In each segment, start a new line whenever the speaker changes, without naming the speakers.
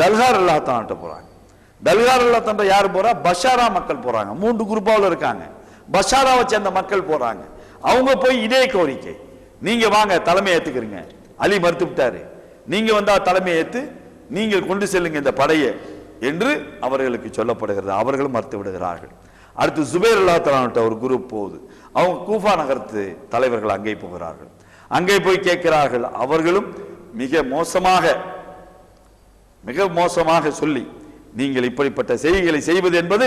தல்கார் அல்லாத்தான்ட்ட போறாங்க. தல்கார் அல்லாத்தான்ட்ட யார் போறா? பஷாரா மக்கள் போறாங்க. மூன்று குரூப்பாவில் இருக்காங்க. பஷாராவை சேர்ந்த மக்கள் போறாங்க. அவங்க போய் இதே கோரிக்கை. நீங்க வாங்க தலைமை ஏத்துக்கிறீங்க. அலி மறுத்து விட்டாரு நீங்க வந்தா தலைமை ஏத்து நீங்கள் கொண்டு செல்லுங்க இந்த படையை என்று அவர்களுக்கு சொல்லப்படுகிறது. அவர்களும் மறுத்து விடுகிறார்கள். அடுத்து சுபேர் அல்லாத்தலான்ட்ட ஒரு குரூப் போகுது. அவங்க கூஃபா நகரத்து தலைவர்கள் அங்கே போகிறார்கள். அங்கே போய் கேட்கிறார்கள். அவர்களும் மிக மோசமாக மிக மோசமாக சொல்லி நீங்கள் இப்படிப்பட்ட செய்திகளை செய்வது என்பது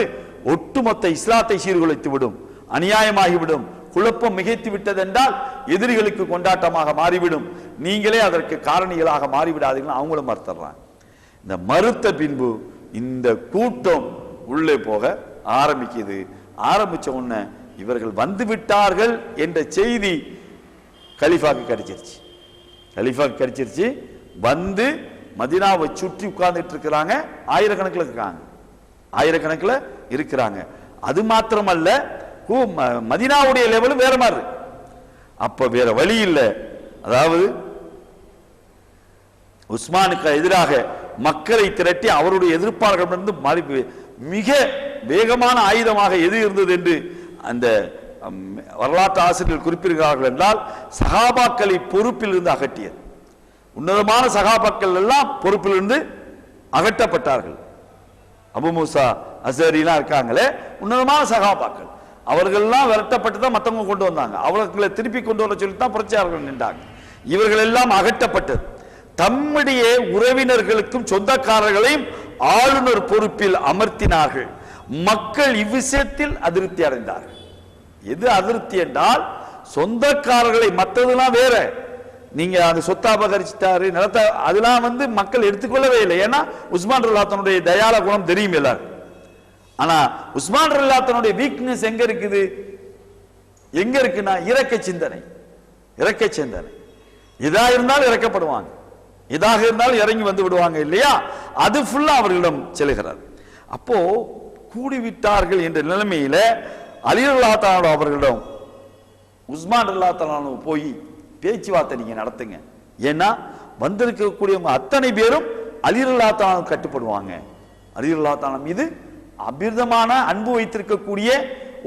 ஒட்டுமொத்த இஸ்லாத்தை சீர்குலைத்து விடும் அநியாயமாகிவிடும் குழப்பம் மிகைத்து விட்டது என்றால் எதிரிகளுக்கு கொண்டாட்டமாக மாறிவிடும். நீங்களே அதற்கு காரணிகளாக மாறிவிடாதீர்கள் அவங்களும் மறுத்துறாங்க இந்த மறுத்த பின்பு இந்த கூட்டம் உள்ளே போக ஆரம்பிக்குது. ஆரம்பிச்ச உடனே இவர்கள் வந்து விட்டார்கள் என்ற செய்தி கலிஃபாக்கு கிடைச்சிருச்சு. கலிஃபாக்கு கிடைச்சிருச்சு. வந்து மதினாவை சுற்றி உட்கார்ந்துட்டு இருக்கிறாங்க. ஆயிரக்கணக்கில் இருக்காங்க. ஆயிரக்கணக்கில் இருக்கிறாங்க. அது மாத்திரமல்ல மதினாவுடைய ம- மதீனாவுடைய லெவலும் வேற மாதிரி. அப்ப வேற வழி இல்லை. அதாவது உஸ்மானுக்கு எதிராக மக்களை திரட்டி அவருடைய எதிர்ப்பாளர்களிடமிருந்து மாறி மிக வேகமான ஆயுதமாக எது இருந்தது என்று அந்த வரலாற்று ஆசிரியர்கள் குறிப்பிடுகிறார்கள் என்றால் சகாபாக்களை பொறுப்பில் இருந்து அகற்றியது. உன்னதமான சகாபாக்கள் எல்லாம் பொறுப்பிலிருந்து அகற்றப்பட்டார்கள். அபு மூசா அசரிலாம் இருக்காங்களே உன்னதமான சகாபாக்கள். அவர்கள்லாம் விரட்டப்பட்டு தான் மற்றவங்க கொண்டு வந்தாங்க. அவர்களை திருப்பி கொண்டு வர சொல்லி தான் புரட்சியாளர்கள் நின்றாங்க. இவர்கள் எல்லாம் அகற்றப்பட்டது. தம்முடைய உறவினர்களுக்கும் சொந்தக்காரர்களையும் ஆளுநர் பொறுப்பில் அமர்த்தினார்கள். மக்கள் இவ்விஷயத்தில் அதிருப்தி அடைந்தார்கள். எது அதிருப்தி என்றால் சொந்தக்காரர்களை மற்றதெல்லாம் வேற. நீங்க அந்த சொத்தை அபகரிச்சிட்டாரு நிலத்தை அதெல்லாம் வந்து மக்கள் எடுத்துக்கொள்ளவே இல்லை. ஏன்னா உஸ்மான் ரல்லாத்தனுடைய தயால குணம் தெரியும் எல்லாரும் ஆனா உஸ்மான் ரல்லாத்தனுடைய வீக்னஸ் எங்க இருக்குது? எங்க இருக்குன்னா இறக்க சிந்தனை. இறக்க சிந்தனை. இதா இருந்தாலும் இறக்கப்படுவாங்க. இதாக இருந்தாலும் இறங்கி வந்து விடுவாங்க இல்லையா? அது ஃபுல்லா அவர்களிடம் செல்கிறார். அப்போ கூடிவிட்டார்கள் என்ற நிலைமையில அலிரல்லாத்தானோ அவர்களிடம் உஸ்மான் அல்லாத்தானு போய் பேச்சுவார்த்தை நீங்க நடத்துங்க. ஏன்னா வந்திருக்கக்கூடியவங்க அத்தனை பேரும் அலிரல்லாத்தானு கட்டுப்படுவாங்க. அலிரல்லாத்தானம் மீது அபிர்தமான அன்பு வைத்திருக்கக்கூடிய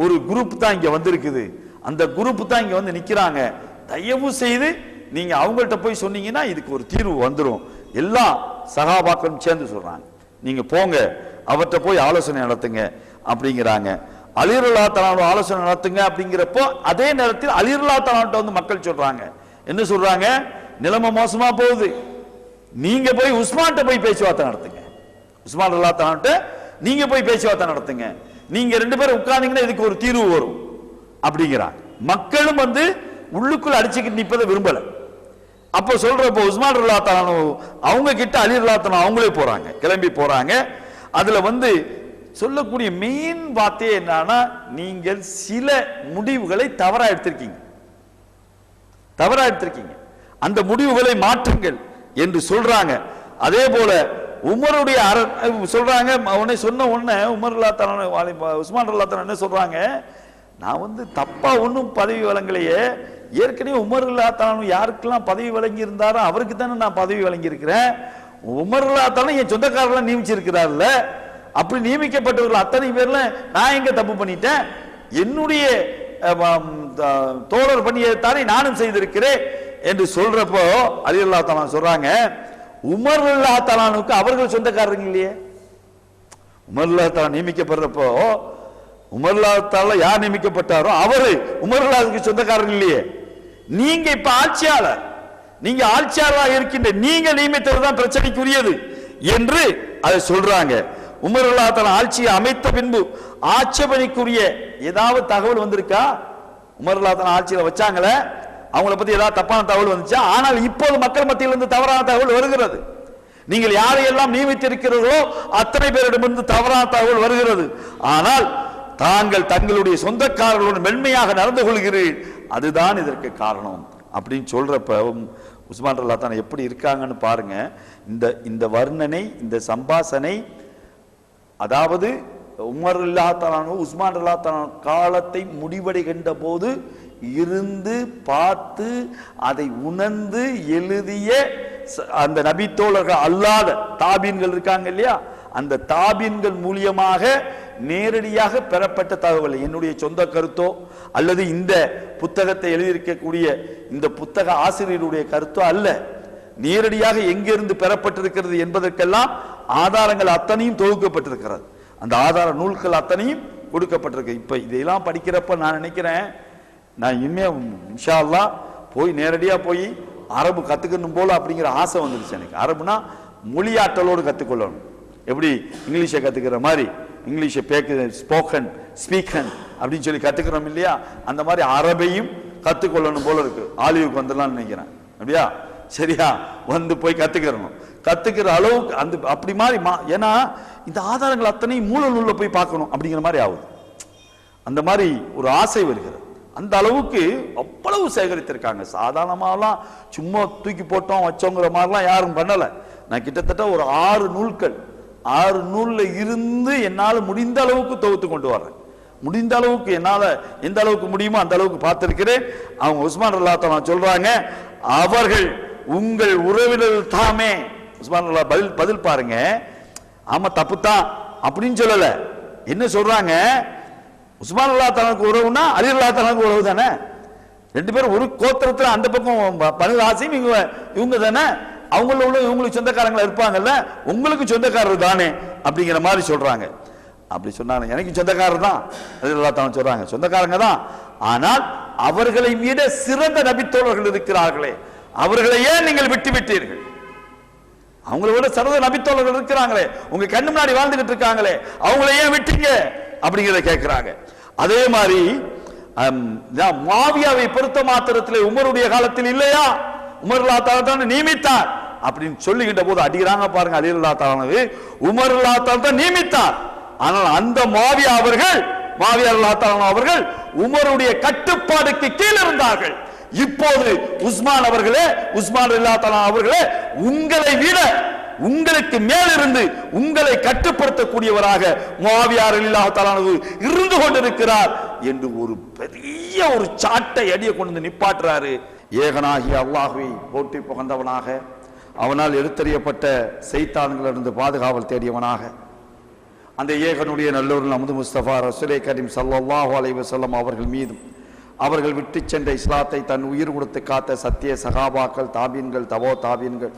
ஒரு குரூப் தான் இங்க வந்திருக்குது. அந்த குரூப் தான் இங்க வந்து நிக்கிறாங்க. தயவு செய்து நீங்க அவங்கள்ட்ட போய் சொன்னீங்கன்னா இதுக்கு ஒரு தீர்வு வந்துடும் எல்லா சகாபாக்களும் சேர்ந்து சொல்றாங்க. நீங்க போங்க அவர்கிட்ட போய் ஆலோசனை நடத்துங்க அப்படிங்கிறாங்க. அலிருல்லா தலானோட ஆலோசனை நடத்துங்க அப்படிங்கிறப்போ அதே நேரத்தில் அலிருல்லா தலான்ட்ட வந்து மக்கள் சொல்றாங்க. என்ன சொல்றாங்க? நிலைமை மோசமா போகுது. நீங்க போய் உஸ்மான்ட்ட போய் பேச்சுவார்த்தை நடத்துங்க. உஸ்மான் அல்லா தலான்ட்ட நீங்க போய் பேச்சுவார்த்தை நடத்துங்க. நீங்க ரெண்டு பேரும் உட்கார்ந்தீங்கன்னா இதுக்கு ஒரு தீர்வு வரும். அப்படிங்கிறாங்க. மக்களும் வந்து உள்ளுக்குள் அடிச்சுக்கிட்டு நிற்பதை விரும்பல. அப்போ சொல்றப்போ உஸ்மான் அல்லா அவங்க கிட்ட அலி அல்லா அவங்களே போறாங்க. கிளம்பி போறாங்க. அதுல வந்து சொல்லக்கூடிய மெயின் வார்த்தையே என்னன்னா நீங்கள் சில முடிவுகளை தவறா எடுத்திருக்கீங்க. தவறா எடுத்திருக்கீங்க. அந்த முடிவுகளை மாற்றுங்கள் என்று சொல்றாங்க. அதே போல உமருடைய அர சொல்றாங்க உடனே சொன்ன உடனே உமர் அல்லா உஸ்மான் அல்லா என்ன சொல்றாங்க? நான் வந்து தப்பா ஒன்றும் பதவி வழங்கலையே. ஏற்கனவே உமர் அல்லா யாருக்கெல்லாம் பதவி வழங்கி இருந்தாரோ அவருக்கு தானே நான் பதவி வழங்கியிருக்கிறேன். உமர் அல்லா என் சொந்தக்காரர்லாம் நியமிச்சிருக்கிறார்ல. அப்படி நியமிக்கப்பட்டவர்கள் அத்தனை பேர்ல நான் எங்க தப்பு பண்ணிட்டேன்? என்னுடைய அஹ், ஆம், த- தோழர் பணியைத்தானே நானும் செய்திருக்கிறேன் என்று சொல்றப்போ அலி அல்லா சொல்றாங்க உமர் அல்லா தலானுக்கு அவர்கள் சொந்தக்காரங்க இல்லையே? உமர் அல்லா தலா நியமிக்கப்படுறப்போ உமர்லா தாலா யார் நியமிக்கப்பட்டாரோ அவரு அல்லாவுக்கு சொந்தக்காரங்க இல்லையே? நீங்க இப்ப ஆட்சியாளர் நீங்க ஆட்சியாளராக இருக்கின்ற நீங்க நியமித்தது தான் பிரச்சனைக்குரியது என்று அதை சொல்றாங்க. உமர் அல்லா ஆட்சியை அமைத்த பின்பு ஆட்சேபனைக்குரிய ஏதாவது தகவல் வந்திருக்கா? உமர் அல்லா ஆட்சியில் வச்சாங்களே? அவங்கள பத்தி ஏதாவது தப்பான தகவல் வந்துச்சா? ஆனால் இப்போது மக்கள் மத்தியில் இருந்து தவறான தகவல் வருகிறது. நீங்கள் யாரையெல்லாம் நியமித்திருக்கிறீர்களோ அத்தனை பேரிடமிருந்து தவறான தகவல் வருகிறது. ஆனால் தாங்கள் தங்களுடைய சொந்தக்காரர்களுடன் மென்மையாக நடந்து கொள்கிறீர்கள் அதுதான் இதற்கு காரணம். அப்படின்னு சொல்றப்ப உஸ்மான் அல்லா தான் எப்படி இருக்காங்கன்னு பாருங்க. இந்த இந்த வர்ணனை இந்த சம்பாசனை அதாவது உமர் இல்லாத்தானோ உஸ்மான் இல்லாத்தானோ காலத்தை முடிவடைகின்ற போது இருந்து பார்த்து அதை உணர்ந்து எழுதிய அந்த நபித்தோழர்கள் அல்லாத தாபீன்கள் இருக்காங்க இல்லையா? அந்த தாபீன்கள் மூலியமாக நேரடியாக பெறப்பட்ட தகவல். என்னுடைய சொந்த கருத்தோ அல்லது இந்த புத்தகத்தை எழுதியிருக்கக்கூடிய இந்த புத்தக ஆசிரியருடைய கருத்தோ அல்ல. நேரடியாக எங்கிருந்து பெறப்பட்டிருக்கிறது என்பதற்கெல்லாம் ஆதாரங்கள் அத்தனையும் தொகுக்கப்பட்டிருக்கிறது. அந்த ஆதார நூல்கள் அத்தனையும் கொடுக்கப்பட்டிருக்கு. இப்போ இதையெல்லாம் படிக்கிறப்ப நான் நினைக்கிறேன் நான் இனிமே இன்ஷா அல்லாஹ் போய் நேரடியாக போய் அரபு கற்றுக்கணும் போல அப்படிங்கிற ஆசை வந்துருச்சு எனக்கு. அரபுனா மொழியாற்றலோடு கற்றுக்கொள்ளணும் எப்படி? இங்கிலீஷை கற்றுக்கிற மாதிரி. இங்கிலீஷை பேக்கு ஸ்போக்கன் ஸ்பீக்கன் அப்படின்னு சொல்லி கற்றுக்கிறோம் இல்லையா? அந்த மாதிரி அரபையும் கற்றுக்கொள்ளணும் போல இருக்கு. ஆலிவுக்கு வந்துடலாம்னு நினைக்கிறேன். அப்படியா? சரியா? வந்து போய் கற்றுக்கிறணும் கத்துக்கிற அளவுக்கு அந்த அப்படி மாதிரி மா- ஏன்னா இந்த ஆதாரங்கள் அத்தனையும் மூல உள்ள போய் பார்க்கணும் அப்படிங்கிற மாதிரி ஆகுது. அந்த மாதிரி ஒரு ஆசை வருகிறது. அந்த அளவுக்கு அவ்வளவு சேகரித்திருக்காங்க. சாதாரணமாகலாம் சும்மா தூக்கி போட்டோம் வச்சோங்கிற மாதிரிலாம் யாரும் பண்ணலை. நான் கிட்டத்தட்ட ஒரு ஆறு நூல்கள் ஆறு நூலில் இருந்து என்னால் முடிந்த அளவுக்கு தொகுத்து கொண்டு வர்றேன். முடிந்த அளவுக்கு என்னால் எந்த அளவுக்கு முடியுமோ அந்த அளவுக்கு பார்த்துருக்கிறேன். அவங்க உஸ்மான் அல்லாத்தான் சொல்கிறாங்க அவர்கள் உங்கள் உறவினர்கள் தாமே உஸ்மான் பதில் பதில் பாருங்க. ஆமா தப்பு தான் அப்படின்னு சொல்லல. என்ன சொல்றாங்க? உஸ்மான் அல்லா தனக்கு உறவுனா அலி அல்லா தனக்கு உறவு தானே? ரெண்டு பேரும் ஒரு கோத்திரத்தில் அந்த பக்கம் பனு ராசியும் இவங்க இவங்க தானே? அவங்கள உள்ள இவங்களுக்கு சொந்தக்காரங்களா இருப்பாங்கல்ல? உங்களுக்கு சொந்தக்காரர் தானே? அப்படிங்கிற மாதிரி சொல்றாங்க. அப்படி சொன்னாங்க எனக்கு சொந்தக்காரர் தான் அலி அல்லா தான் சொல்றாங்க. சொந்தக்காரங்க தான். ஆனால் அவர்களை விட சிறந்த நபித்தோழர்கள் இருக்கிறார்களே. அவர்களை ஏன் நீங்கள் விட்டு விட்டீர்கள் அவங்கள விட சரத நபித்தோழர்கள் இருக்கிறாங்களே உங்க கண்ணு முன்னாடி வாழ்ந்துகிட்டு இருக்காங்களே அவங்கள ஏன் விட்டீங்க? அப்படிங்கிறத கேட்கிறாங்க. அதே மாதிரி மாவியாவை பொறுத்த மாத்திரத்தில் உமருடைய காலத்தில் இல்லையா? உமர் தான் நியமித்தார். அப்படின்னு சொல்லுகின்ற போது அடிக்கிறாங்க பாருங்க அலி அல்லா தாலானது உமர் தான் நியமித்தார். ஆனால் அந்த மாவியா அவர்கள் மாவியா அல்லா அவர்கள் உமருடைய கட்டுப்பாடுக்கு கீழ் இருந்தார்கள் இப்போது உஸ்மான் அவர்களே உஸ்மான் அல்லா தலா அவர்களே உங்களை விட உங்களுக்கு மேலிருந்து உங்களை கட்டுப்படுத்தக்கூடியவராக மாவியார் இல்லா தலானது இருந்து கொண்டிருக்கிறார் என்று ஒரு பெரிய ஒரு சாட்டை அடிய கொண்டு வந்து நிப்பாட்டுறாரு. ஏகனாகி அல்லாஹுவை போட்டி புகழ்ந்தவனாக அவனால் எடுத்தறியப்பட்ட செய்தான்களிலிருந்து பாதுகாவல் தேடியவனாக அந்த ஏகனுடைய நல்லூர் நமது முஸ்தபா ரசூலை கரீம் ஸல்லல்லாஹு அலைவசல்லம் அவர்கள் மீதும் அவர்கள் விட்டு சென்ற இஸ்லாத்தை தன் உயிர் கொடுத்து காத்த சத்திய சகாபாக்கள் தாபீன்கள் தவோ தாபீன்கள்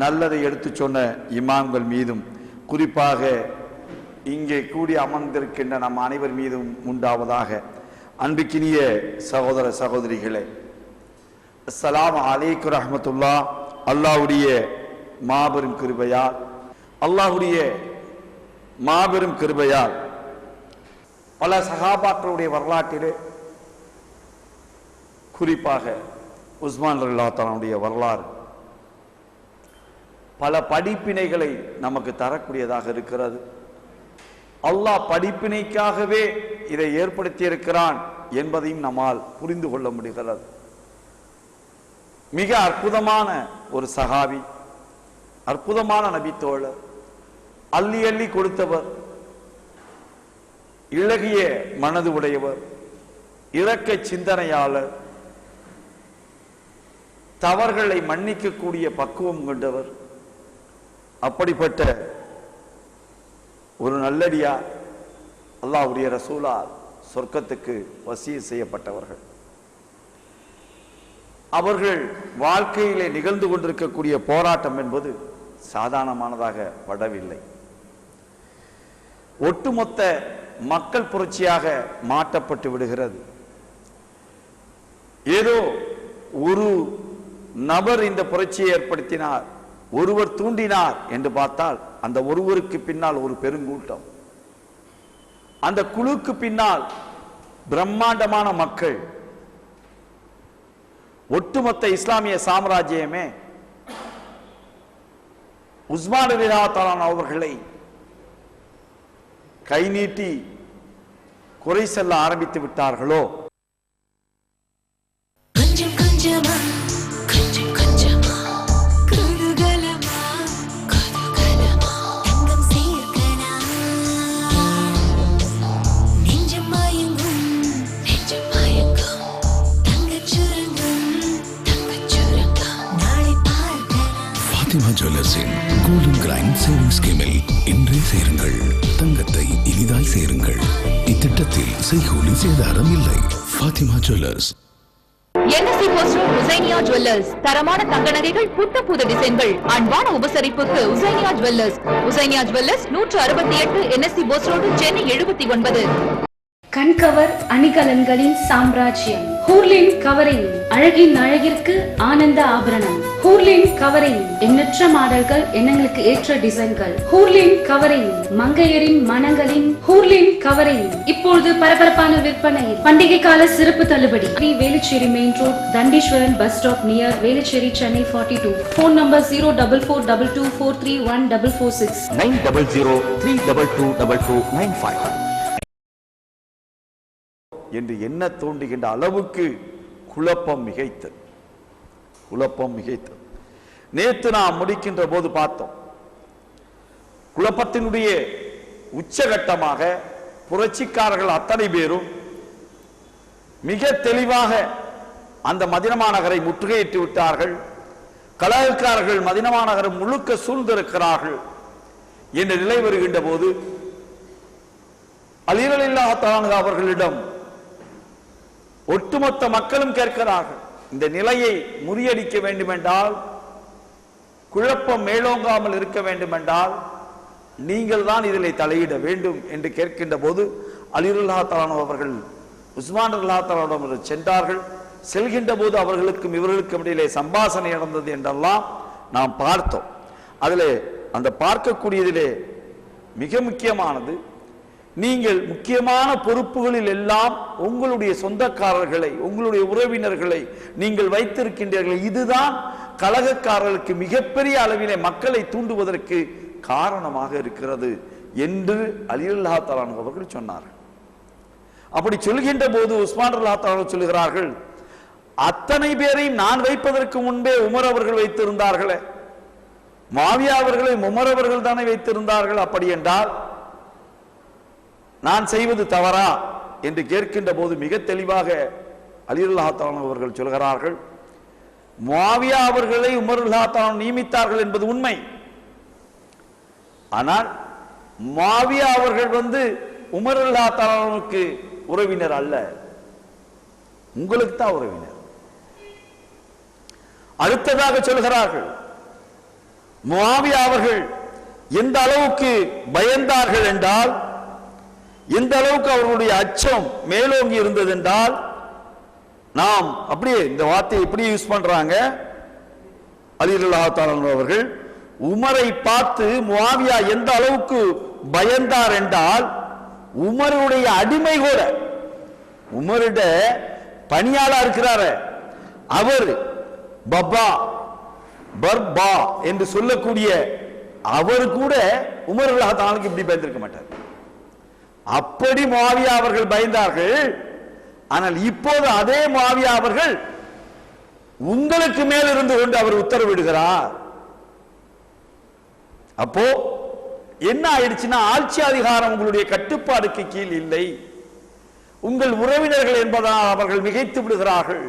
நல்லதை எடுத்துச் சொன்ன இமாம்கள் மீதும் குறிப்பாக இங்கே கூடி அமர்ந்திருக்கின்ற நம் அனைவர் மீதும் உண்டாவதாக அன்பிக்கினிய சகோதர சகோதரிகளே. அஸ்லாம் அலைக்கு ரஹமத்துல்லா. அல்லாவுடைய மாபெரும் கிருபையால் அல்லாஹுடைய மாபெரும் கிருபையால் பல சகாபாக்களுடைய வரலாற்றிலே குறிப்பாக உஸ்மான் ரல்லாத்தானுடைய வரலாறு. பல படிப்பினைகளை நமக்கு தரக்கூடியதாக இருக்கிறது. அல்லாஹ் படிப்பினைக்காகவே இதை ஏற்படுத்தி இருக்கிறான் என்பதையும் நம்மால் புரிந்து கொள்ள முடிகிறது. மிக அற்புதமான ஒரு சகாவி அற்புதமான நபித்தோழர் அள்ளி அள்ளி கொடுத்தவர் இழகிய மனது உடையவர் இரக்க சிந்தனையாளர் தவறுகளை மன்னிக்கக்கூடிய பக்குவம் கொண்டவர். அப்படிப்பட்ட ஒரு நல்லடியா அல்லாவுடைய ரசூலால் சொர்க்கத்துக்கு வசிய செய்யப்பட்டவர்கள். அவர்கள் வாழ்க்கையிலே நிகழ்ந்து கொண்டிருக்கக்கூடிய போராட்டம் என்பது சாதாரணமானதாக படவில்லை ஒட்டுமொத்த மக்கள் புரட்சியாக மாற்றப்பட்டு விடுகிறது. ஏதோ ஒரு நபர் இந்த புரட்சியை ஏற்படுத்தினார் ஒருவர் தூண்டினார் என்று பார்த்தால் அந்த ஒருவருக்கு பின்னால் ஒரு பெருங்கூட்டம். அந்த குழுக்கு பின்னால் பிரம்மாண்டமான மக்கள். ஒட்டுமொத்த இஸ்லாமிய சாம்ராஜ்யமே உஸ்மான் தாலான் அவர்களை கை நீட்டி குறை செல்ல ஆரம்பித்து விட்டார்களோ?
ஜுவல்லர்ஸின் கோல்டன் கிரைண்ட் சேவிங் ஸ்கீமில் இன்றே சேருங்கள். தங்கத்தை இனிதாய் சேருங்கள். இத்திட்டத்தில் செய்கூலி சேதாரம் இல்லை. ஃபாத்திமா ஜுவல்லர்ஸ்
என்எஸ்சி போஸ்டர் உசைனியா ஜுவல்லர்ஸ் தரமான தங்க நகைகள் புத்த புது டிசைன்கள். அன்பான உபசரிப்புக்கு உசைனியா ஜுவல்லர்ஸ் உசைனியா ஜுவல்லர்ஸ் நூற்று அறுபத்தி எட்டு என்எஸ்சி போஸ் ரோடு சென்னை எழுபத்தி ஒன்பது.
கண்கவர் அணிகலன்களின் சாம்ராஜ்யம். ஹூர்லின் கவரிங் அழகின் அழகிற்கு ஆனந்த ஆபரணம். ஹூர்லின் கவரிங் எண்ணற்ற மாடல்கள் எண்ணங்களுக்கு ஏற்ற டிசைன்கள். ஹூர்லின் கவரிங் மங்கையரின் மனங்களின் ஹூர்லின் கவரிங் இப்பொழுது பரபரப்பான விற்பனையில் பண்டிகை கால சிறப்பு தள்ளுபடி. We Velachery main road Thandeeswaran bus stop near Velachery Chennai forty two phone number zero double four double two four three one double four six
nine double zero three double two double two nine five
என்று என்ன தோன்றுகின்ற அளவுக்கு குழப்பம் மிகைத்தது. குழப்பம் மிகைத்தது. நேத்து நாம் முடிக்கின்ற போது பார்த்தோம். குழப்பத்தினுடைய உச்சகட்டமாக புரட்சிக்காரர்கள் அத்தனை பேரும் மிக தெளிவாக அந்த மதினமாநகரை முற்றுகையிட்டு விட்டார்கள். கலகக்காரர்கள் மதினமாநகரம் முழுக்க சூழ்ந்திருக்கிறார்கள் என்ற நிலை வருகின்ற போது அலிரலில்லா அவர்களிடம் ஒட்டுமொத்த மக்களும் கேட்கிறார்கள் இந்த நிலையை முறியடிக்க வேண்டுமென்றால் குழப்பம் மேலோங்காமல் இருக்க வேண்டுமென்றால் நீங்கள் தான் இதில் தலையிட வேண்டும் என்று கேட்கின்ற போது அலிருல்லா தலானோ அவர்கள் உஸ்மான் அல்லா தலானோ சென்றார்கள். செல்கின்ற போது அவர்களுக்கும் இவர்களுக்கும் இடையிலே சம்பாசனை நடந்தது என்றெல்லாம் நாம் பார்த்தோம். அதில் அந்த பார்க்கக்கூடியதிலே மிக முக்கியமானது நீங்கள் முக்கியமான பொறுப்புகளில் எல்லாம் உங்களுடைய சொந்தக்காரர்களை உங்களுடைய உறவினர்களை நீங்கள் வைத்திருக்கின்றீர்கள். இதுதான் கழகக்காரர்களுக்கு மிகப்பெரிய அளவிலே மக்களை தூண்டுவதற்கு காரணமாக இருக்கிறது என்று அலியுல்லா தலான் அவர்கள் சொன்னார்கள். அப்படி சொல்கின்ற போது உஸ்மான் அல்லா தலான் சொல்லுகிறார்கள் அத்தனை பேரையும் நான் வைப்பதற்கு முன்பே உமர் அவர்கள் வைத்திருந்தார்களே. மாவியா அவர்களை உமர் அவர்கள் தானே வைத்திருந்தார்கள் அப்படி என்றால் நான் செய்வது தவறா என்று கேட்கின்ற போது மிக தெளிவாக அலிருல்லாத்தான் அவர்கள் சொல்கிறார்கள் மாவியா அவர்களை உமருல்லாத்தான் நியமித்தார்கள் என்பது உண்மை. ஆனால் மாவியா அவர்கள் வந்து உமருல்லாத்தானுக்கு உறவினர் அல்ல. உங்களுக்கு தான் உறவினர். அடுத்ததாக சொல்கிறார்கள் மாவியா அவர்கள் எந்த அளவுக்கு பயந்தார்கள் என்றால் எந்த அளவுக்கு அவர்களுடைய அச்சம் மேலோங்கி இருந்தது என்றால் நாம் அப்படியே இந்த வார்த்தையை எப்படி யூஸ் பண்றாங்க. அலிரல்லாத்தாளன் அவர்கள் உமரை பார்த்து முவாவியா எந்த அளவுக்கு பயந்தார் என்றால் உமருடைய அடிமை கூட உமருட பணியாளா இருக்கிறாரு அவர் பப்பா பர்பா என்று சொல்லக்கூடிய அவர் கூட உமர் அல்லாஹாலுக்கு இப்படி பயந்திருக்க மாட்டார். அப்படி மாவியா அவர்கள் பயந்தார்கள். ஆனால் இப்போது அதே மாவியா அவர்கள் உங்களுக்கு மேல் இருந்து கொண்டு அவர் உத்தரவிடுகிறார் அப்போ என்ன ஆயிடுச்சுன்னா ஆட்சி அதிகாரம் உங்களுடைய கட்டுப்பாடுக்கு கீழ் இல்லை. உங்கள் உறவினர்கள் என்பதால் அவர்கள் மிகைத்து விடுகிறார்கள்.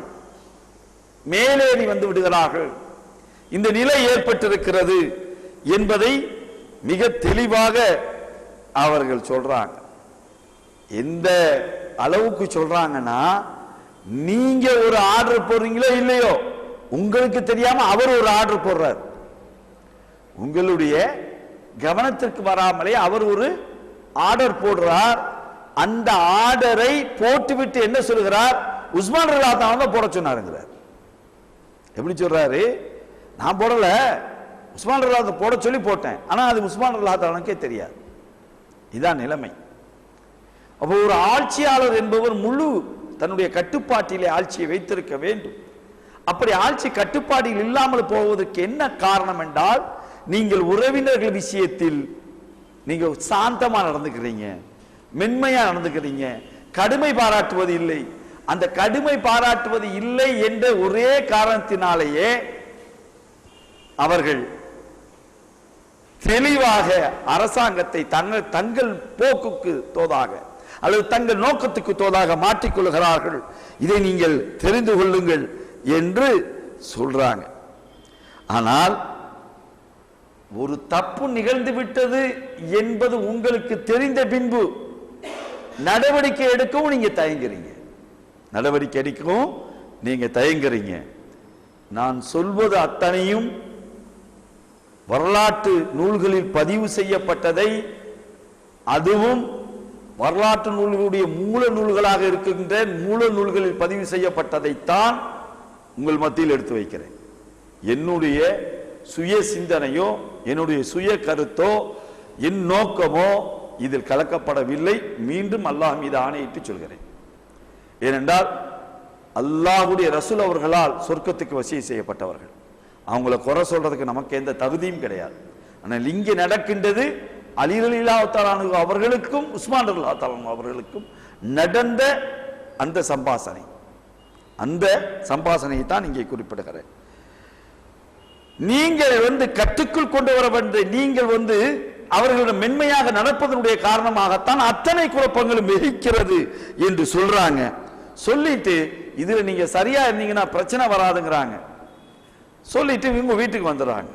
மேலேறி வந்து விடுகிறார்கள். இந்த நிலை ஏற்பட்டிருக்கிறது என்பதை மிக தெளிவாக அவர்கள் சொல்றாங்க. எந்த அளவுக்கு சொல்றாங்கன்னா நீங்க ஒரு ஆர்டர் போடுறீங்களோ இல்லையோ உங்களுக்கு தெரியாம அவர் ஒரு ஆர்டர் போடுறார். உங்களுடைய கவனத்திற்கு வராமலே அவர் ஒரு ஆர்டர் போடுறார். அந்த ஆர்டரை போட்டுவிட்டு என்ன சொல்கிறார்? உஸ்மான் ரலாத்தான் தான் போட சொன்னாருங்கிறார். எப்படி சொல்றாரு? நான் போடல. உஸ்மான் ரலாத்த போட சொல்லி போட்டேன். ஆனா அது உஸ்மான் ரலாத்தானுக்கே தெரியாது. இதான் நிலைமை. அப்போ ஒரு ஆட்சியாளர் என்பவர் முழு தன்னுடைய கட்டுப்பாட்டிலே ஆட்சியை வைத்திருக்க வேண்டும். அப்படி ஆட்சி கட்டுப்பாட்டில் இல்லாமல் போவதற்கு என்ன காரணம் என்றால் நீங்கள் உறவினர்கள் விஷயத்தில் நீங்க சாந்தமா நடந்துக்கிறீங்க மென்மையா நடந்துக்கிறீங்க கடுமை பாராட்டுவது இல்லை. அந்த கடுமை பாராட்டுவது இல்லை என்ற ஒரே காரணத்தினாலேயே அவர்கள் தெளிவாக அரசாங்கத்தை தங்கள் தங்கள் போக்குக்கு தோதாக அல்லது தங்கள் நோக்கத்துக்கு தோதாக மாற்றிக்கொள்கிறார்கள் இதை நீங்கள் தெரிந்து கொள்ளுங்கள் என்று சொல்றாங்க. ஆனால் ஒரு தப்பு நிகழ்ந்து விட்டது என்பது உங்களுக்கு தெரிந்த பின்பு நடவடிக்கை எடுக்கவும் நீங்க தயங்குறீங்க. நடவடிக்கை எடுக்கவும் நீங்க தயங்குறீங்க. நான் சொல்வது அத்தனையும் வரலாற்று நூல்களில் பதிவு செய்யப்பட்டதை அதுவும் வரலாற்று நூல்களுடைய மூல நூல்களாக இருக்கின்ற மூல நூல்களில் பதிவு செய்யப்பட்டதைத்தான் உங்கள் மத்தியில் எடுத்து வைக்கிறேன். என்னுடைய சுய சிந்தனையோ என்னுடைய சுய கருத்தோ என் நோக்கமோ இதில் கலக்கப்படவில்லை. மீண்டும் அல்லாஹ் மீது ஆணையிட்டு சொல்கிறேன். ஏனென்றால் அல்லாஹுடைய ரசூல் அவர்களால் சொர்க்கத்துக்கு வசதி செய்யப்பட்டவர்கள். அவங்கள குறை சொல்றதுக்கு நமக்கு எந்த தகுதியும் கிடையாது. ஆனால் இங்கே நடக்கின்றது அலிரலிலாத்தாலானு அவர்களுக்கும் உஸ்மான் அல்லாத்தாலானு அவர்களுக்கும் நடந்த அந்த சம்பாசனை அந்த சம்பாசனையை தான் இங்கே குறிப்பிடுகிறேன். நீங்கள் வந்து கட்டுக்குள் கொண்டு வர வேண்டிய நீங்கள் வந்து அவர்களிடம் மென்மையாக நடப்பதனுடைய காரணமாகத்தான் அத்தனை குழப்பங்களும் வெகிக்கிறது என்று சொல்றாங்க. சொல்லிட்டு இதுல நீங்க சரியா இருந்தீங்கன்னா பிரச்சனை வராதுங்கிறாங்க. சொல்லிட்டு இவங்க வீட்டுக்கு வந்துடுறாங்க.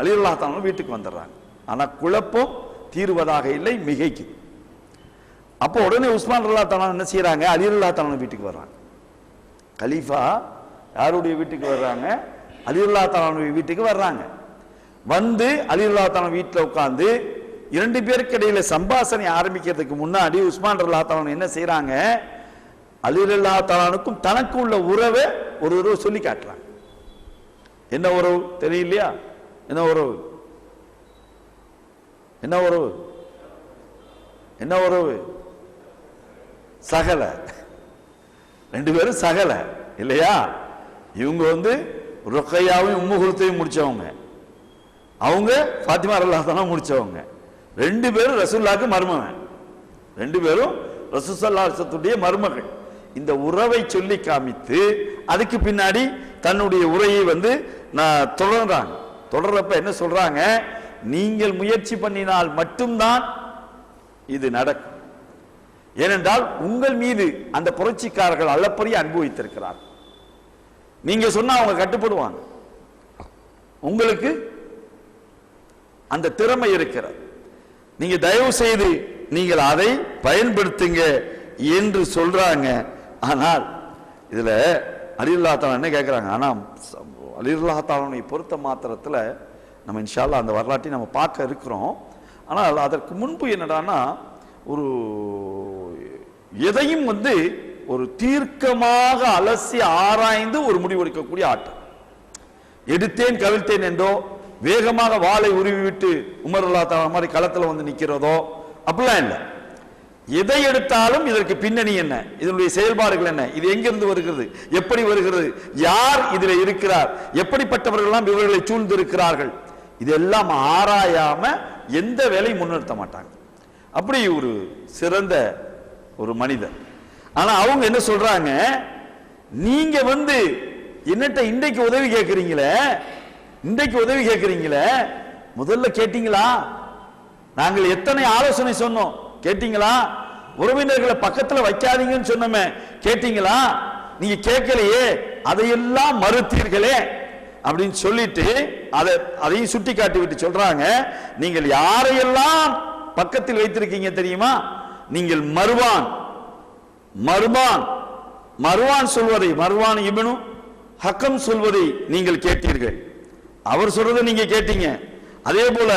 அலிவுல்லா தானும் வீட்டுக்கு வந்துடுறாங்க. ஆனால் குழப்பம் தீர்வதாக இல்லை மிகைக்கு. அப்போ உடனே உஸ்மான் அல்லா தலான் என்ன செய்கிறாங்க அலிவுல்லா தாலா வீட்டுக்கு வர்றாங்க. கலீஃபா யாருடைய வீட்டுக்கு வர்றாங்க? அலிவுல்லா தலானுடைய வீட்டுக்கு வர்றாங்க. வந்து அலிவுல்லா தாலா வீட்டில் உட்காந்து இரண்டு பேருக்கு இடையில சம்பாசனை ஆரம்பிக்கிறதுக்கு முன்னாடி உஸ்மான் அல்லா தாலான் என்ன செய்கிறாங்க அலிவுல்லா தலானுக்கும் தனக்கு உள்ள உறவை ஒரு உறவு சொல்லி காட்டுறாங்க. என்ன உறவு? தெரியலையா? என்ன உறவு? என்ன உறவு? என்ன உறவு? சகல. ரெண்டு பேரும் சகல இல்லையா? இவங்க வந்து ருக்கையாவையும் உம்முகுலத்தையும் முடிச்சவங்க. அவங்க ஃபாத்திமா அல்லாஹ் முடிச்சவங்க. ரெண்டு பேரும் ரசூல்லாக்கு மருமகன். ரெண்டு பேரும் ரசூசல்லாசத்துடைய மருமகள். இந்த உறவை சொல்லி காமித்து அதுக்கு பின்னாடி தன்னுடைய உரையை வந்து நான் தொடர்றாங்க. தொடர்றப்ப என்ன சொல்றாங்க? நீங்கள் முயற்சி பண்ணினால் மட்டும்தான் இது நடக்கும். ஏனென்றால் உங்கள் மீது அந்த புரட்சிக்காரர்கள் அளப்பரிய அன்பு வைத்திருக்கிறார். நீங்க சொன்னா அவங்க கட்டுப்படுவாங்க. உங்களுக்கு அந்த திறமை இருக்கிறது. நீங்க தயவு செய்து நீங்கள் அதை பயன்படுத்துங்க என்று சொல்றாங்க. ஆனால் இதுல அலில்லா என்ன கேட்கிறாங்க ஆனா அலில்லா பொறுத்த மாத்திரத்துல நம்ம இன்ஷால்லா அந்த வரலாற்றை நம்ம பார்க்க இருக்கிறோம். ஆனால் அதற்கு முன்பு என்னடான்னா ஒரு எதையும் வந்து ஒரு தீர்க்கமாக அலசி ஆராய்ந்து ஒரு முடிவெடுக்கக்கூடிய ஆட்டம். எடுத்தேன் கவிழ்த்தேன் என்றோ வேகமாக வாளை உருவி விட்டு உமர் அல்லா மாதிரி களத்தில் வந்து நிற்கிறதோ அப்படிலாம் இல்லை. எதை எடுத்தாலும் இதற்கு பின்னணி என்ன? இதனுடைய செயல்பாடுகள் என்ன? இது எங்கிருந்து வருகிறது? எப்படி வருகிறது? யார் இதில் இருக்கிறார்? எப்படிப்பட்டவர்கள்லாம் இவர்களை சூழ்ந்து இருக்கிறார்கள் இதெல்லாம் ஆராயாம எந்த வேலையும் முன்னிறுத்த மாட்டாங்க. அப்படி ஒரு சிறந்த ஒரு மனிதர். ஆனா அவங்க என்ன சொல்றாங்க? நீங்க வந்து என்னட்ட இன்றைக்கு உதவி கேட்கறீங்களே இன்றைக்கு உதவி கேட்கறீங்களே முதல்ல கேட்டீங்களா? நாங்கள் எத்தனை ஆலோசனை சொன்னோம். கேட்டீங்களா? உறவினர்களை பக்கத்துல வைக்காதீங்கன்னு சொன்னோமே. கேட்டீங்களா? நீங்க கேட்கலையே அதையெல்லாம் மறுத்தீர்களே. அப்படின்னு சொல்லிட்டு அதை அதையும் சுட்டி காட்டி விட்டு சொல்றாங்க. நீங்கள் யாரையெல்லாம் பக்கத்தில் வைத்திருக்கீங்க தெரியுமா? நீங்கள் மருவான். மருவான் மருவான் சொல்வதை மருவான் இபனு ஹக்கம் சொல்வதை நீங்கள் கேட்டீர்கள். அவர் சொல்றதை நீங்க கேட்டீங்க. அதே போல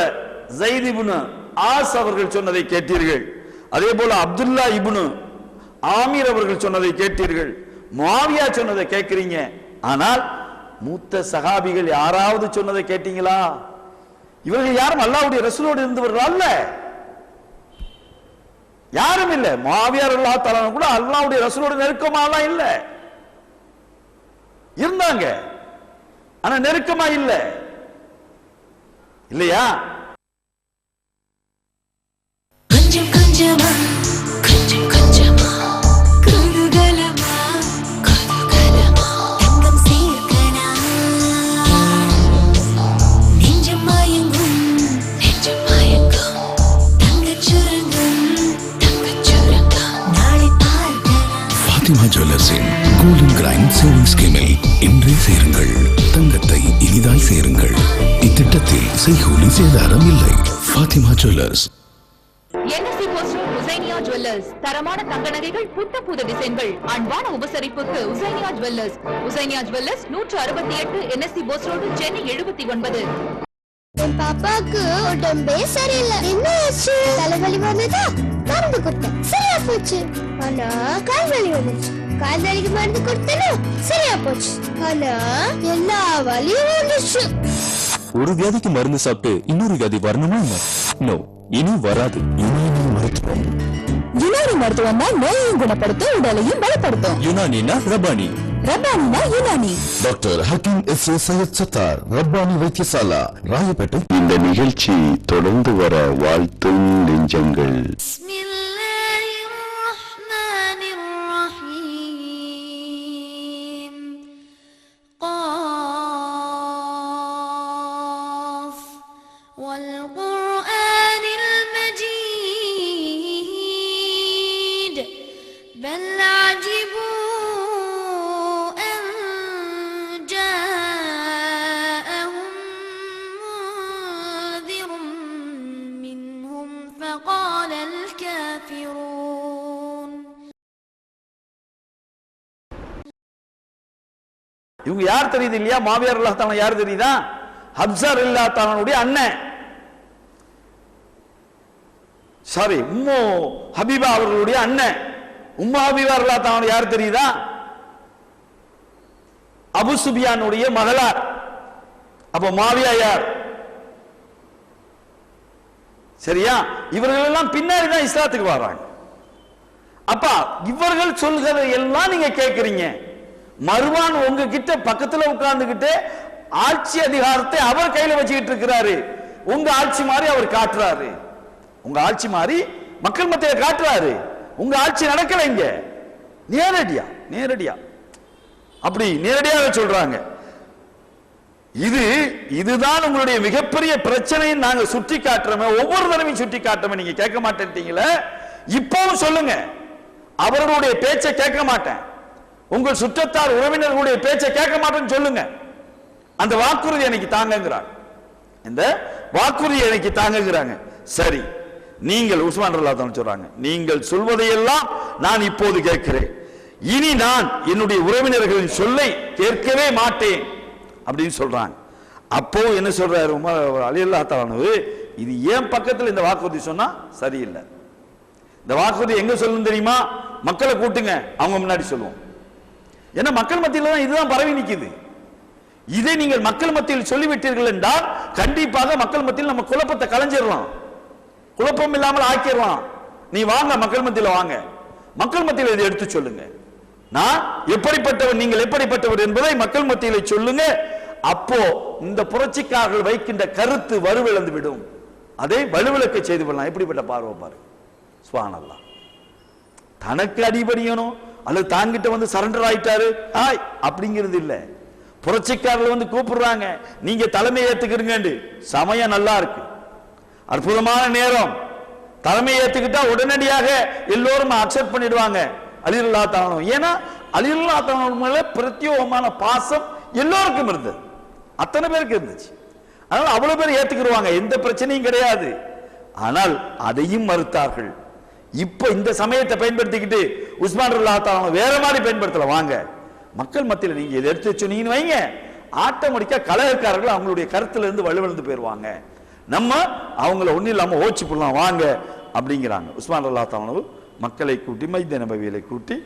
ஜெயித் இபுனு ஆஸ் அவர்கள் சொன்னதை கேட்டீர்கள். அதே போல அப்துல்லா இபுனு ஆமீர் அவர்கள் சொன்னதை கேட்டீர்கள். மாவியா சொன்னதை கேட்கிறீங்க. ஆனால் மூத்த சகாபிகள் யாராவது சொன்னதை கேட்டீங்களா? இவர்கள் யாரும் அல்லாவுடைய ரசூலோடு இருந்தவர்கள் அல்ல. யாரும் இல்ல. மாவியார் அல்லா தலான கூட அல்லாவுடைய ரசூலோட நெருக்கமாலாம் இல்ல. இருந்தாங்க. ஆனா நெருக்கமா இல்ல. இல்லையா?
கொஞ்சம் கொஞ்சமா
ஜுவல்லர்ஸின் கோல்டன் கிரைண்ட் சேவிங் ஸ்கீமில் இன்றே சேருங்கள். தங்கத்தை இனிதாய் சேருங்கள். இத்திட்டத்தில் செய்கூலி சேதாரம் இல்லை. ஃபாத்திமா ஜுவல்லர்ஸ்
தரமான தங்க நகைகள் புத்த புது டிசைன்கள். அன்பான உபசரிப்புக்கு உசைனியா ஜுவல்லர்ஸ் உசைனியா ஜுவல்லர்ஸ் நூற்று அறுபத்தி எட்டு என்எஸ்சி போஸ் ரோடு சென்னை எழுபத்தி ஒன்பது.
என் பாப்பாக்கு உடம்பே சரியில்லை. என்ன ஆச்சு? தலைவலி வந்ததா? மருந்து கொடுத்தேன். சரியா போச்சு. ஆனா கால் வலி வந்துச்சு கால் வலிக்கு மருந்து கொடுத்தேனா? சரியா போச்சு. ஆனா எல்லா வலியும் வந்துச்சு.
ஒரு வியாதிக்கு மருந்து சாப்பிட்டு இன்னொரு வியாதி வரணுமா என்ன? நோ இனி வராது. யுனானி மருத்துவம்.
யுனானி மருத்துவம் தான் நோயையும் குணப்படுத்தும் உடலையும் பலப்படுத்தும்.
யுனானினா Rabbani.
ரபானினா Unani.
Doctor Hakeem S A Syed Sattar Rabbani Vaidyasala Royapettah.
இந்த நிகழ்ச்சி தொடர்ந்து வர வாழ்த்தும் நெஞ்சங்கள்.
இவங்க யார் தெரியுது இல்லையா? மாவியார் அல்லாஹ் யார் தெரியுதா? ஹப்சார் இல்லா தானுடைய அண்ணன். சாரி உம்மு ஹபீபா அவர்களுடைய அண்ணன். உம்மு ஹபீபா அல்லா தானு யார் தெரியுதா? அபு சுபியானுடைய மகளார். அப்ப மாவியா யார்? சரியா? இவர்கள் எல்லாம் பின்னாடி தான் இஸ்லாத்துக்கு வர்றாங்க அப்பா இவர்கள் சொல்கிறதை எல்லாம் நீங்க கேட்கிறீங்க. மருவான் உங்ககிட்ட பக்கத்துல உட்கார்ந்துகிட்டு ஆட்சி அதிகாரத்தை அவர் கையில வச்சுக்கிட்டு இருக்கிறாரு. உங்க ஆட்சி மாதிரி அவர் காட்டுறாரு. உங்க ஆட்சி மாதிரி மக்கள் மத்தியில காட்டுறாரு. உங்க ஆட்சி நடக்கல இங்க. நேரடியா நேரடியா. அப்படி நேரடியாக சொல்றாங்க. இது இதுதான் உங்களுடைய மிகப்பெரிய பிரச்சனையை நாங்க சுட்டி காட்டுறோமே. ஒவ்வொரு தடவையும் சுட்டி காட்டுறோமே. நீங்க கேட்க மாட்டேன்றீங்களே இப்பவும் சொல்லுங்க. அவர்களுடைய பேச்சை கேட்க மாட்டேன். உங்கள் சுற்றத்தார் உறவினர்களுடைய பேச்சை கேட்க மாட்டேன்னு சொல்லுங்க. அந்த வாக்குறுதி எனக்கு தாங்கங்கிறாங்க. இந்த வாக்குறுதி எனக்கு தாங்கிறாங்க சரி நீங்கள் உஸ்மான் ரல்லா சொல்றாங்க. நீங்கள் சொல்வதையெல்லாம் நான் இப்போது கேட்கிறேன். இனி நான் என்னுடைய உறவினர்களின் சொல்லை கேட்கவே மாட்டேன் அப்படின்னு சொல்றாங்க. அப்போ என்ன சொல்றாரு உமர் அலி அல்லா இது ஏன் பக்கத்தில் இந்த வாக்குறுதி சொன்னா சரியில்லை. இந்த வாக்குறுதி எங்க சொல்லணும் தெரியுமா? மக்களை கூட்டுங்க அவங்க முன்னாடி சொல்லுவோம். ஏன்னா மக்கள் மத்தியில் தான் இதுதான் பரவி நிற்குது இதை நீங்கள் மக்கள் மத்தியில் சொல்லிவிட்டீர்கள் என்றால் கண்டிப்பாக மக்கள் மத்தியில் நம்ம குழப்பத்தை கலைஞ்சிடலாம். குழப்பம் இல்லாமல் ஆக்கிடலாம். நீ வாங்க மக்கள் மத்தியில் வாங்க. மக்கள் மத்தியில் இதை எடுத்து சொல்லுங்க. நான் எப்படிப்பட்டவர் நீங்கள் எப்படிப்பட்டவர் என்பதை மக்கள் மத்தியில் சொல்லுங்க. அப்போ இந்த புரட்சிக்காரர்கள் வைக்கின்ற கருத்து வலுவிழந்து விடும். அதை வலுவிழக்க செய்து விடலாம் எப்படிப்பட்ட பார்வை பாரு. சுவானல்லா. தனக்கு அடிபடியணும் அல்லது தாங்கிட்ட வந்து சரண்டர் ஆயிட்டாரு. ஆய் அப்படிங்கிறது இல்லை. புரட்சிக்காரர்கள் வந்து கூப்பிடுறாங்க. நீங்க தலைமை ஏத்துக்கிறீங்க சமயம் நல்லா இருக்கு. அற்புதமான நேரம். தலைமை ஏத்துக்கிட்டா உடனடியாக எல்லோரும் அக்செப்ட் பண்ணிடுவாங்க. அலில்லா தானம் ஏன்னா அலில்லா தானம் மேல பிரத்யோகமான பாசம் எல்லோருக்கும் இருந்தது. அத்தனை பேருக்கு இருந்துச்சு. அதனால அவ்வளவு பேர் ஏத்துக்கிடுவாங்க. எந்த பிரச்சனையும் கிடையாது. ஆனால் அதையும் மறுத்தார்கள். இப்போ இந்த சமயத்தை பயன்படுத்திக்கிட்டு உஸ்மான் அல்லா வேற மாதிரி பயன்படுத்தல வாங்க. மக்கள் மத்தியில் நீங்க இதை எடுத்து வச்சுனீங்கன்னு வைங்க. ஆட்டோமேட்டிக்கா கலகக்காரர்கள் அவங்களுடைய கருத்துல இருந்து வலுவிழந்து போயிருவாங்க. நம்ம அவங்கள ஒன்றும் இல்லாம ஓச்சு போடலாம் வாங்க அப்படிங்கிறாங்க. உஸ்மான் அல்லா தானவு மக்களை கூட்டி மைத நபவியலை கூட்டி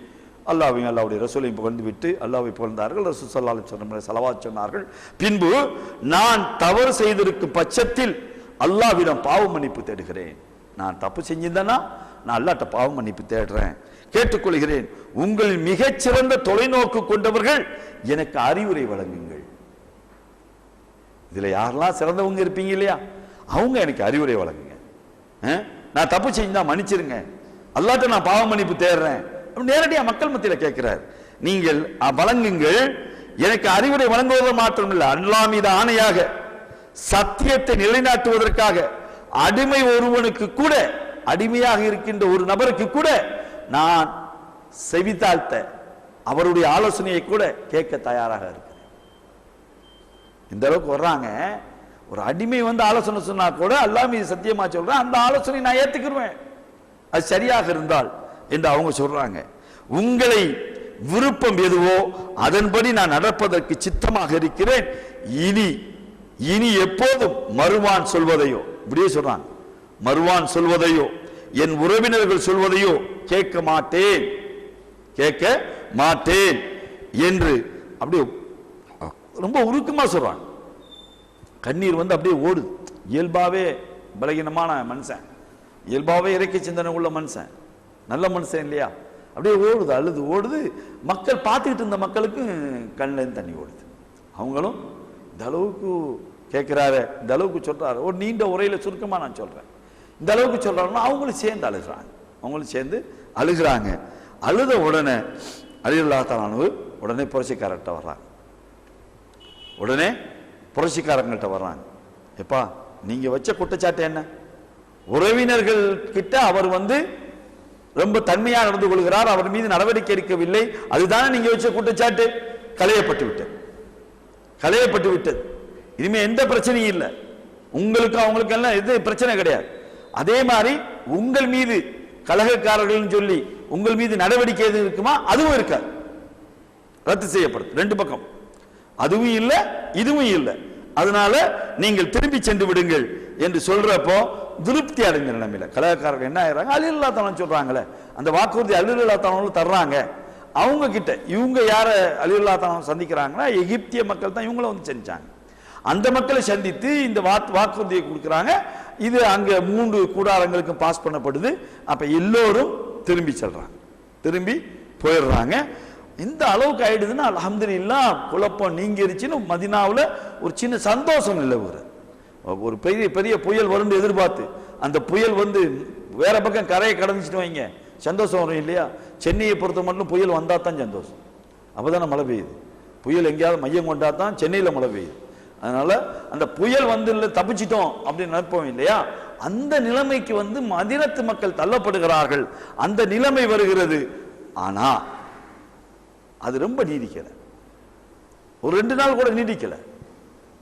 அல்லாவையும் அல்லாவுடைய ரசூலையும் புகழ்ந்து விட்டு அல்லாவை புகழ்ந்தார்கள். ரசூல் சல்லா சொன்ன செலவா சொன்னார்கள். பின்பு நான் தவறு செய்திருக்கும் பட்சத்தில் அல்லாவிடம் பாவ மன்னிப்பு தேடுகிறேன். நான் தப்பு செஞ்சிருந்தேன்னா நான் அல்லாட்ட பாவம் மன்னிப்பு தேடுறேன். கேட்டுக்கொள்கிறேன் உங்களின் மிகச்சிறந்த தொலைநோக்கு கொண்டவர்கள் எனக்கு அறிவுரை வழங்குங்கள். இதுல யாரெல்லாம் சிறந்தவங்க இருப்பீங்க இல்லையா? அவங்க எனக்கு அறிவுரை வழங்குங்க. நான் தப்பு செஞ்சா மன்னிச்சிருங்க. அல்லாட்ட நான் பாவம் மன்னிப்பு தேடுறேன். நேரடியாக நேரடியா மக்கள் மத்தியில கேட்கிறார். நீங்கள் வழங்குங்கள். எனக்கு அறிவுரை வழங்குவது மாத்திரமில்லை அல்லா மீது ஆணையாக சத்தியத்தை நிலைநாட்டுவதற்காக அடிமை ஒருவனுக்கு கூட அடிமையாக இருக்கின்ற ஒரு நபருக்கு கூட நான் செவித்தாழ்த்த அவருடைய ஆலோசனையை கூட கேட்க தயாராக இருக்கிறேன். இந்த அளவுக்கு வர்றாங்க. ஒரு அடிமை வந்து ஆலோசனை சொன்னா கூட அல்லாஹ் இது சத்தியமா சொல்றேன் அந்த ஆலோசனை நான் ஏத்துக்கிடுவேன் அது சரியாக இருந்தால் என்று அவங்க சொல்றாங்க. உங்களை விருப்பம் எதுவோ அதன்படி நான் நடப்பதற்கு சித்தமாக இருக்கிறேன். இனி இனி எப்போதும் மறுவான் சொல்வதையோ இப்படியே சொல்றாங்க. மறுவான் சொல்வதையோ என் உறவினர்கள் சொல்வதையோ கேட்க மாட்டேன். கேட்க மாட்டேன் என்று அப்படியே ரொம்ப உருக்கமா சொல்றாங்க. கண்ணீர் வந்து அப்படியே ஓடுது. இயல்பாவே பலகீனமான மனுஷன். இயல்பாவே இறக்கி சிந்தனை உள்ள மனுஷன். நல்ல மனுஷன் இல்லையா? அப்படியே ஓடுது அழுது ஓடுது. மக்கள் பார்த்துக்கிட்டு இருந்த மக்களுக்கும் கண்ணுல இருந்து தண்ணி ஓடுது. அவங்களும் இந்த அளவுக்கு கேட்குறாரு இந்த அளவுக்கு சொல்றாரு. ஒரு நீண்ட உரையில சுருக்கமாக நான் சொல்றேன். இந்த அளவுக்கு சொல்றாருன்னா அவங்களும் சேர்ந்து அழுகிறாங்க. அவங்களும் சேர்ந்து அழுகிறாங்க. அழுத உடனே அலில்லா உடனே புரட்சிக்காரர்கிட்ட வர்றாங்க. உடனே புரட்சிக்காரங்கள்ட்ட வர்றாங்க. எப்பா நீங்க வச்ச குற்றச்சாட்டு என்ன? உறவினர்கள் கிட்ட அவர் வந்து ரொம்ப தன்மையாக நடந்து கொள்கிறார் அவர் மீது நடவடிக்கை எடுக்கவில்லை. அதுதானே நீங்க வச்ச குற்றச்சாட்டு? களையப்பட்டு விட்டது. களையப்பட்டு விட்டது. இனிமே எந்த பிரச்சனையும் இல்லை. உங்களுக்கு அவங்களுக்கு எல்லாம் எது பிரச்சனை கிடையாது. அதே மாதிரி உங்கள் மீது கலகக்காரர்கள் சொல்லி உங்கள் மீது நடவடிக்கை எதுவும் இருக்குமா? அதுவும் இருக்காது. ரத்து செய்யப்படுது. ரெண்டு பக்கம். அதுவும் இல்லை இதுவும் இல்லை. அதனால நீங்கள் திரும்பி சென்று விடுங்கள் என்று சொல்றப்போ திருப்தி அடைஞ்ச நிலைமையில கலகக்காரர்கள் என்ன ஆயிடுறாங்க? அலில்லா தனம் சொல்றாங்களே. அந்த வாக்குறுதி அலில்லா தனம் தர்றாங்க. அவங்க கிட்ட இவங்க யார அலில்லா தனம் சந்திக்கிறாங்கன்னா எகிப்திய மக்கள் தான் இவங்கள வந்து செஞ்சாங்க அந்த மக்களை சந்தித்து இந்த வாக்குறுதியை கொடுக்குறாங்க. இது அங்க மூன்று கூடாரங்களுக்கும் பாஸ் பண்ணப்படுது. அப்ப எல்லோரும் திரும்பி செல்றாங்க. திரும்பி போயிடுறாங்க. இந்த அளவுக்கு ஆயிடுதுன்னா அல்ஹம்துலில்லா குழப்பம் நீங்கிருச்சுன்னு மதினாவில் ஒரு சின்ன சந்தோஷம் நிலவுகிறது ஒரு பெரிய பெரிய புயல் வரும்னு எதிர்பார்த்து அந்த புயல் வந்து வேற பக்கம் கரையை கடந்துச்சுட்டு வைங்க சந்தோஷம் வரும் இல்லையா? சென்னையை பொறுத்த மட்டும் புயல் வந்தால் தான் சந்தோஷம். அப்பதானே மழை பெய்யுது. புயல் எங்கேயாவது மையம் கொண்டா தான் மழை பெய்யுது. அதனால அந்த புயல் வந்து இல்லை தப்பிச்சிட்டோம் அப்படின்னு நினைப்போம் இல்லையா? அந்த நிலைமைக்கு வந்து மதினத்து மக்கள் தள்ளப்படுகிறார்கள். அந்த நிலைமை வருகிறது. ஆனா அது ரொம்ப நீடிக்கல. ஒரு ரெண்டு நாள் கூட நீடிக்கல.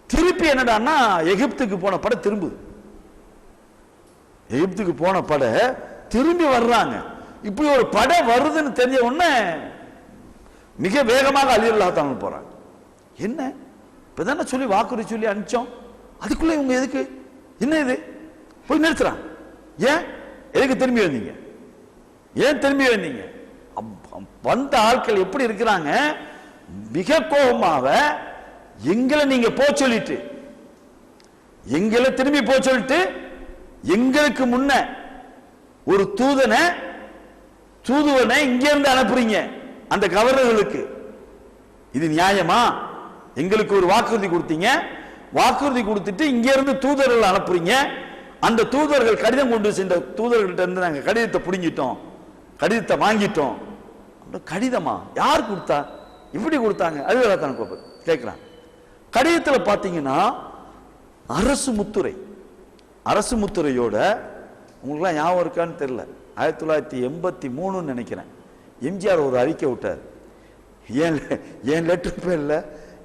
திருப்பி என்னடான்னா எகிப்துக்கு போன படம் திரும்புது. எகிப்துக்கு போன படை திரும்பி வர்றாங்க. இப்படி ஒரு படை வருதுன்னு தெரிஞ்ச உடனே மிக வேகமாக அலியல்லா தான் போறாங்க என்ன? இப்பதானே சொல்லி வாக்குறுதி சொல்லி அனுப்பிச்சோம். அதுக்குள்ள இவங்க எதுக்கு? என்ன இது? போய் நிறுத்துறான் ஏன்? எதுக்கு திரும்பி வந்தீங்க? ஏன் திரும்பி வந்தீங்க? அப்- வந்த ஆட்கள் எப்படி இருக்கிறாங்க? மிக கோபமாக எங்களை நீங்க போ சொல்லிட்டு எங்களை திரும்பி போ சொல்லிட்டு எங்களுக்கு முன்ன ஒரு தூதனை தூதுவனை இங்க இருந்து அனுப்புறீங்க அந்த கவர்னர்களுக்கு. இது நியாயமா? எங்களுக்கு ஒரு வாக்குறுதி கொடுத்தீங்க. வாக்குறுதி கொடுத்துட்டு இங்க இருந்து தூதர்கள் அனுப்புறீங்க. அந்த தூதர்கள் கடிதம் கொண்டு சென்ற தூதர்கள்ட்ட இருந்து நாங்கள் கடிதத்தை பிடிங்கிட்டோம். கடிதத்தை வாங்கிட்டோம். கடிதமா? யார் கொடுத்தா? இப்படி கொடுத்தாங்க. அது தான் கேட்கிறான் கடிதத்தில் பார்த்தீங்கன்னா அரசு முத்துரை. அரசு முத்துரையோட உங்களுக்குலாம் ஞாபகம் இருக்கான்னு தெரில ஆயிரத்தி தொள்ளாயிரத்தி எண்பத்தி மூணுன்னு நினைக்கிறேன். எம்ஜிஆர் ஒரு அறிக்கை விட்டார். ஏன் ஏன் லெட்டர் பேரில்?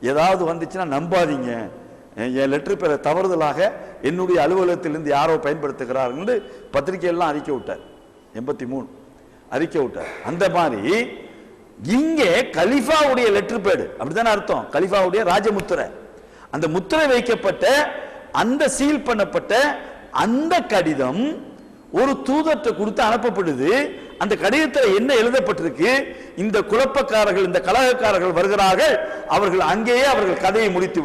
ஏதாவது வந்துச்சுன்னா நம்பாதீங்க. என் லெட்ரு பேரை தவறுதலாக என்னுடைய அலுவலகத்திலிருந்து யாரோ பயன்படுத்துகிறாருன்னு பத்திரிகையெல்லாம் அறிக்கை விட்டார். எண்பத்தி மூணு. அறிக்கை விட்டார். அந்த மாதிரி இங்கே கலிஃபாவுடைய லெட்ரு பேடு அப்படித்தானே அர்த்தம்? கலிஃபாவுடைய ராஜமுத்திரை. அந்த முத்திரை வைக்கப்பட்ட அந்த சீல் பண்ணப்பட்ட அந்த கடிதம் ஒரு தூதர்கிட்ட கொடுத்து அனுப்பப்படுது. அந்த கடிதத்தில் என்ன எழுதப்பட்டிருக்கு? இந்த குழப்பக்காரர்கள் இந்த கலகக்காரர்கள் வருகிறார்கள். அவர்கள் அங்கேயே அவர்கள் கதையை முடித்து